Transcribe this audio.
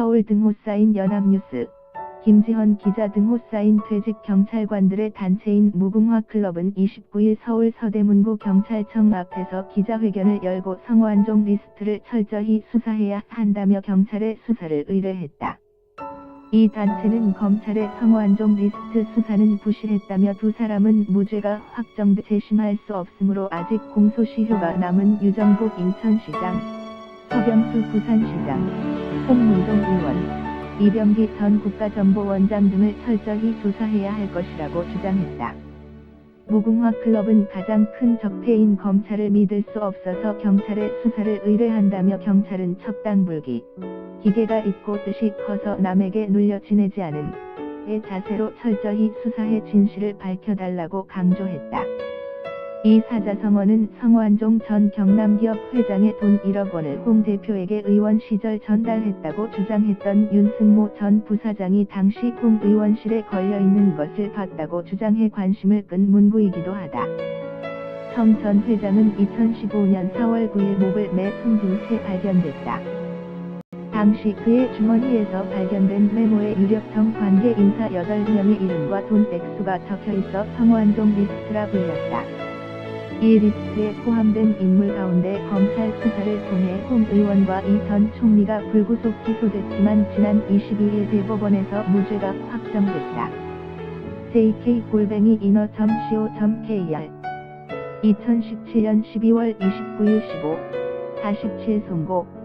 서울 등 호 사인 연합뉴스, 김지헌 기자 등 호 사인 퇴직 경찰관들의 단체인 무궁화 클럽은 29일 서울 서대문구 경찰청 앞에서 기자회견을 열고 성완종 리스트를 철저히 수사해야 한다며 경찰에 수사를 의뢰했다. 이 단체는 검찰의 성완종 리스트 수사는 부실했다며 두 사람은 무죄가 확정돼 재심할 수 없으므로 아직 공소시효가 남은 유정국 인천시장, 서병수 부산시장, 홍문종 의원, 이병기 전 국가정보원장 등을 철저히 조사해야 할 것이라고 주장했다. 무궁화 클럽은 가장 큰 적폐인 검찰을 믿을 수 없어서 경찰에 수사를 의뢰한다며 경찰은 척당불기, 기계가 있고 뜻이 커서 남에게 눌려 지내지 않은 의 자세로 철저히 수사해 진실을 밝혀달라고 강조했다. 이 사자성어는 성완종 전 경남기업 회장의 돈 1억 원을 홍 대표에게 의원 시절 전달했다고 주장했던 윤승모 전 부사장이 당시 홍 의원실에 걸려있는 것을 봤다고 주장해 관심을 끈 문구이기도 하다. 성 전 회장은 2015년 4월 9일 목을 매 숨진 채 발견됐다. 당시 그의 주머니에서 발견된 메모에 유력성 관계 인사 8명의 이름과 돈 액수가 적혀 있어 성완종 리스트라 불렸다. 이 리스트에 포함된 인물 가운데 검찰 수사를 통해 홍 의원과 이 전 총리가 불구속 기소됐지만 지난 22일 대법원에서 무죄가 확정됐다. jk-inner.co.kr 2017년 12월 29일 15, 47 송고